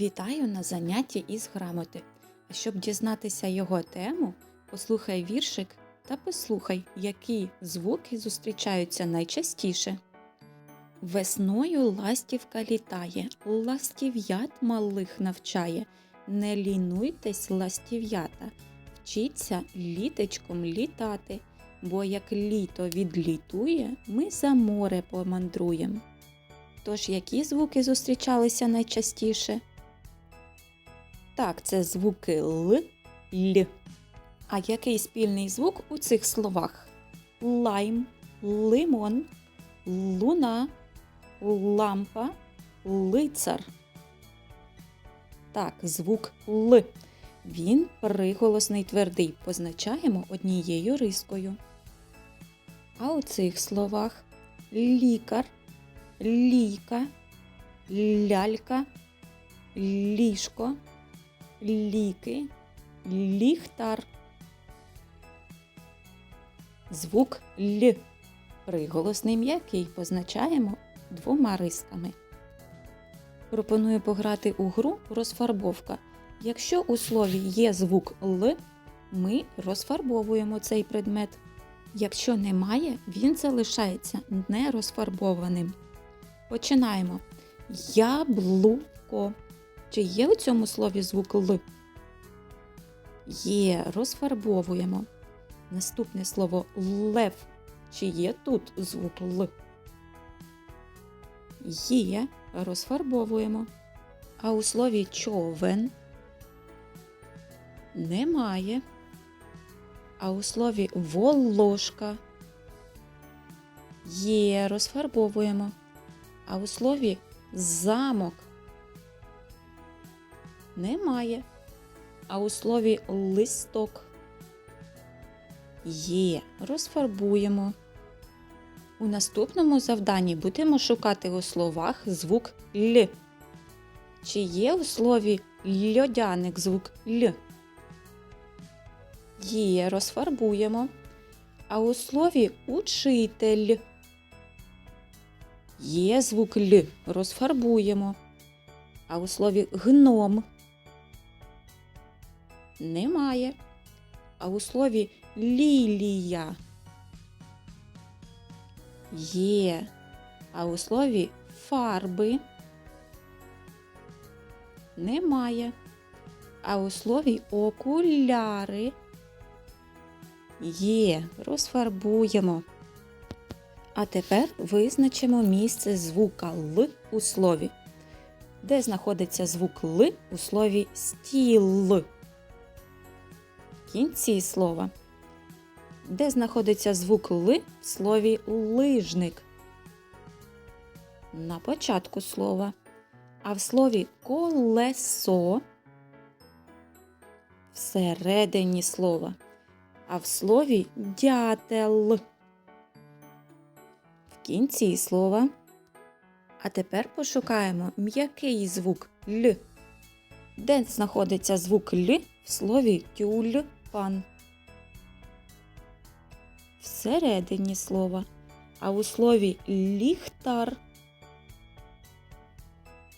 Вітаю на занятті із грамоти. А щоб дізнатися його тему, послухай віршик та послухай, які звуки зустрічаються найчастіше. Весною ластівка літає, ластів'ят малих навчає. Не лінуйтесь, ластів'ята, вчіться літечком літати, бо як літо відлітує, ми за море помандруєм. Тож які звуки зустрічалися найчастіше? Так, це звуки Л, Л. А який спільний звук у цих словах? Лайм, лимон, луна, лампа, лицар. Так, звук Л. Він приголосний твердий. Позначаємо однією рискою. А у цих словах лікар, лійка, лялька, ліжко, ліки, ліхтар. Звук Л. Приголосний м'який позначаємо двома рисками. Пропоную пограти у гру розфарбовка. Якщо у слові є звук Л, ми розфарбовуємо цей предмет. Якщо немає, він залишається нерозфарбованим. Починаємо. Яблуко. Чи є у цьому слові звук Л? Є, розфарбовуємо. Наступне слово лев. Чи є тут звук Л? Є, розфарбовуємо. А у слові човен немає. А у слові волошка є, розфарбовуємо. А у слові замок немає. А у слові листок є, розфарбуємо. У наступному завданні будемо шукати у словах звук Л. Чи є у слові льодяник звук Л? Є, розфарбуємо. А у слові учитель є звук Л, розфарбуємо. А у слові гном немає. А у слові лілія є. А у слові фарби немає. А у слові окуляри є. Розфарбуємо. А тепер визначимо місце звука Л у слові. Де знаходиться звук Л у слові стіл? Кінці слова. Де знаходиться звук Л в слові лижник? На початку слова. А в слові колесо всередині слова. А в слові дятел в кінці слова. А тепер пошукаємо м'який звук Л. Де знаходиться звук Л в слові тюльпан? Всередині слова. А у слові ліхтар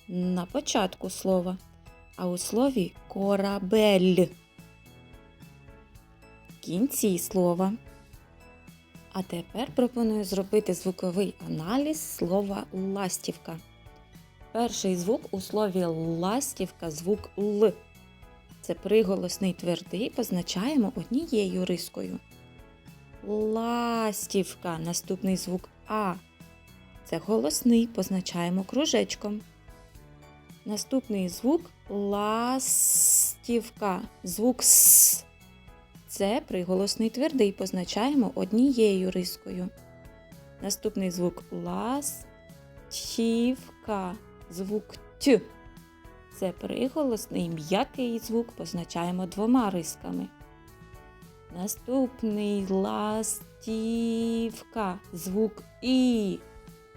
на початку слова. А у слові корабель в кінці слова. А тепер пропоную зробити звуковий аналіз слова ластівка. Перший звук у слові ластівка звук Л. Це приголосний твердий позначаємо однією рискою. Ластівка. Наступний звук А. Це голосний позначаємо кружечком. Наступний звук ластівка. Звук С. Це приголосний твердий позначаємо однією рискою. Наступний звук ластівка. Звук Т. Це приголосний м'який звук позначаємо двома рисками. Наступний ластівка. Звук І.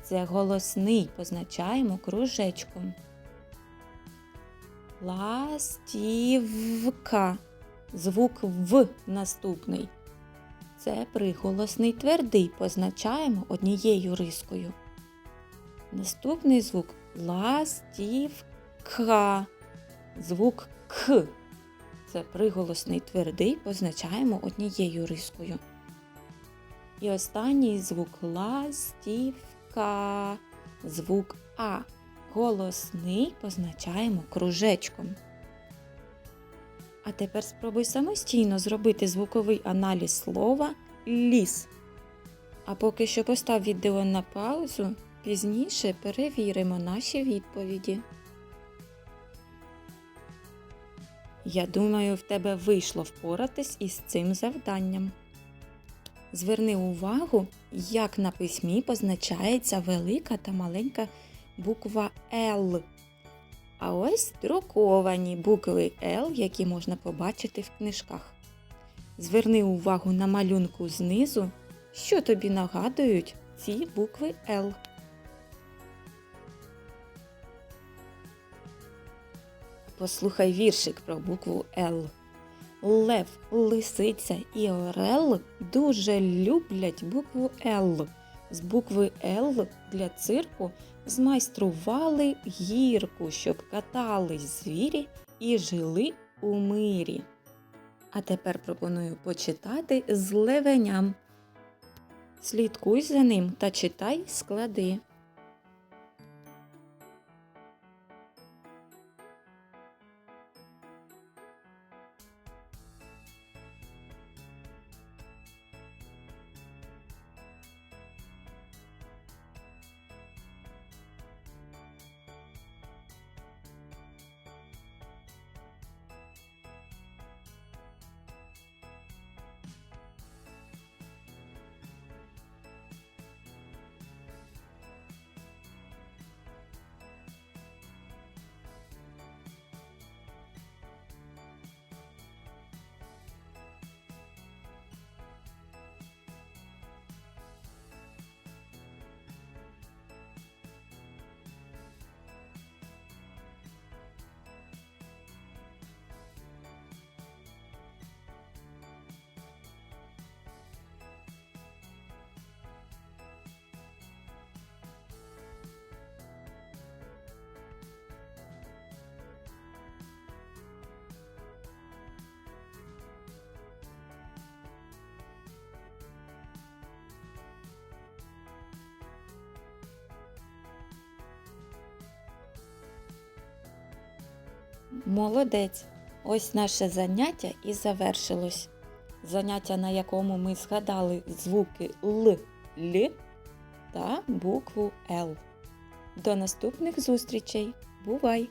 Це голосний позначаємо кружечком. Ластівка. Звук В наступний. Це приголосний твердий позначаємо однією рискою. Наступний звук ластівка. Звук К. Це приголосний твердий, позначаємо однією рискою. І останній звук ластівка. Звук А. Голосний позначаємо кружечком. А тепер спробуй самостійно зробити звуковий аналіз слова ліс. А поки що постав відео на паузу, пізніше перевіримо наші відповіді. Я думаю, в тебе вийшло впоратись із цим завданням. Зверни увагу, як на письмі позначається велика та маленька буква Л. А ось друковані букви Л, які можна побачити в книжках. Зверни увагу на малюнку знизу, що тобі нагадують ці букви Л. Послухай віршик про букву Л. Лев, лисиця і орел дуже люблять букву Л. З букви Л для цирку змайстрували гірку, щоб катались звірі і жили у мирі. А тепер пропоную почитати з левеням. Слідкуй за ним та читай склади. Молодець! Ось наше заняття і завершилось. Заняття, на якому ми згадали звуки Л, Л та букву Л. До наступних зустрічей! Бувай!